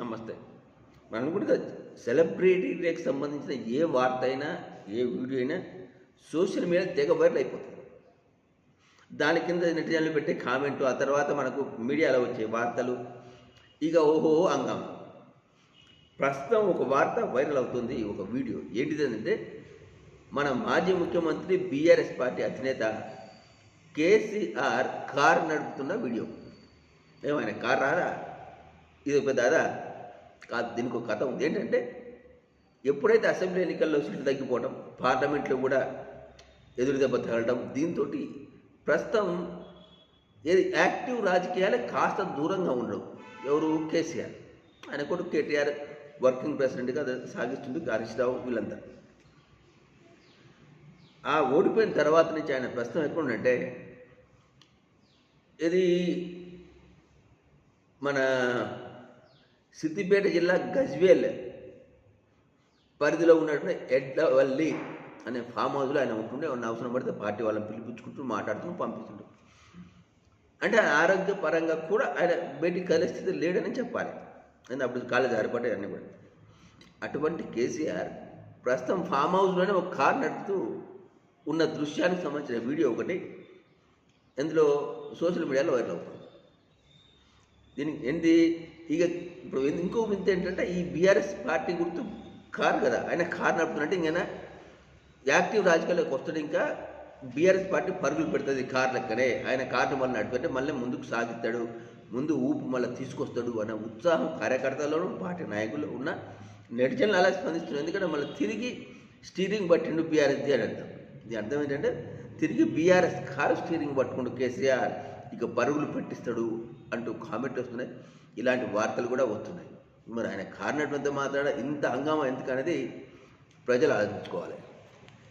నమస్తే. మనం కూడా సెలబ్రిటీలకు సంబంధించిన ఏ వార్త అయినా ఏ వీడియో అయినా సోషల్ మీడియా తెగ వైరల్ అయిపోతుంది. దాని కింద నెటిజన్లు పెట్టే కామెంటు ఆ తర్వాత మనకు మీడియాలో వచ్చే వార్తలు ఇక ఓహో అంగం. ప్రస్తుతం ఒక వార్త వైరల్ అవుతుంది ఒక వీడియో. ఏంటిది అంటే మన మాజీ ముఖ్యమంత్రి బీఆర్ఎస్ పార్టీ అధినేత కేసీఆర్ కారు నడుపుతున్న వీడియో. ఏమైనా కారు రాదా? ఇది పెద్ద అదా? కాదు దీనికి ఒక కథ ఉంది. ఏంటంటే ఎప్పుడైతే అసెంబ్లీ ఎన్నికల్లో సీట్లు తగ్గిపోవడం పార్లమెంట్లో కూడా ఎదురు దెబ్బ తగలడం దీంతో ప్రస్తుతం ఏది యాక్టివ్ రాజకీయాలే కాస్త దూరంగా ఉండడం. ఎవరు? కేసీఆర్. ఆయన కూడా కేటీఆర్ వర్కింగ్ ప్రెసిడెంట్గా అది సాగిస్తుంది హరీష్ రావు వీళ్ళంతా ఆ ఓడిపోయిన తర్వాత నుంచి ఆయన ప్రస్తుతం ఎక్కడ ఇది మన సిద్దిపేట జిల్లా గజ్వేల్ పరిధిలో ఉన్నటువంటి ఎడ్లవల్లి అనే ఫామ్ హౌస్లో ఆయన ఉంటుండే. ఉన్న అవసరం పడితే పార్టీ వాళ్ళని పిలిపించుకుంటూ మాట్లాడుతూ పంపిస్తుండు. అంటే ఆరోగ్య ఆరోగ్యపరంగా కూడా ఆయన బయటికి కలిగే స్థితి లేడని చెప్పాలి. అని అప్పుడు కాలేజ్ జారిపడ్డాయి అన్నీ కూడా. అటువంటి కేసీఆర్ ప్రస్తుతం ఫామ్ హౌస్లోనే ఒక కార్ నడుపుతూ ఉన్న దృశ్యానికి సంబంధించిన వీడియో ఒకటి. ఇందులో సోషల్ మీడియాలో వైరల్ అవుతుంది. దీనికి ఏంటి ఇక ఇప్పుడు ఇంకో వింత ఏంటంటే ఈ బీఆర్ఎస్ పార్టీ గుర్తు కారు కదా? ఆయన కారు నడుపుతున్నట్టు ఇంకైనా? యాక్టివ్ రాజకీయాల్లోకి వస్తాడు ఇంకా. బీఆర్ఎస్ పార్టీ పరుగులు పెడుతుంది కార్ లెక్కనే ఆయన కార్ను మళ్ళీ నడిపితే మళ్ళీ ముందుకు సాగిస్తాడు. ముందు ఊపు మళ్ళీ తీసుకొస్తాడు అనే ఉత్సాహం కార్యకర్తల్లోనూ పార్టీ నాయకులు ఉన్న నెటిజన్లు అలా స్పందిస్తున్నారు. ఎందుకంటే మళ్ళీ తిరిగి స్టీరింగ్ పట్టిండు బీఆర్ఎస్ది అని అర్థం. ఇది అర్థం ఏంటంటే తిరిగి బీఆర్ఎస్ కారు స్టీరింగ్ పట్టుకుండు కేసీఆర్. ఇక పరుగులు పెట్టిస్తాడు అంటూ కామెంట్ వస్తున్నాయి. ఇలాంటి వార్తలు కూడా వస్తున్నాయి. మరి ఆయన కారణటువంటి మాట్లాడ ఇంత హంగామా ఎందుకు అనేది ప్రజలు ఆలోచించుకోవాలి.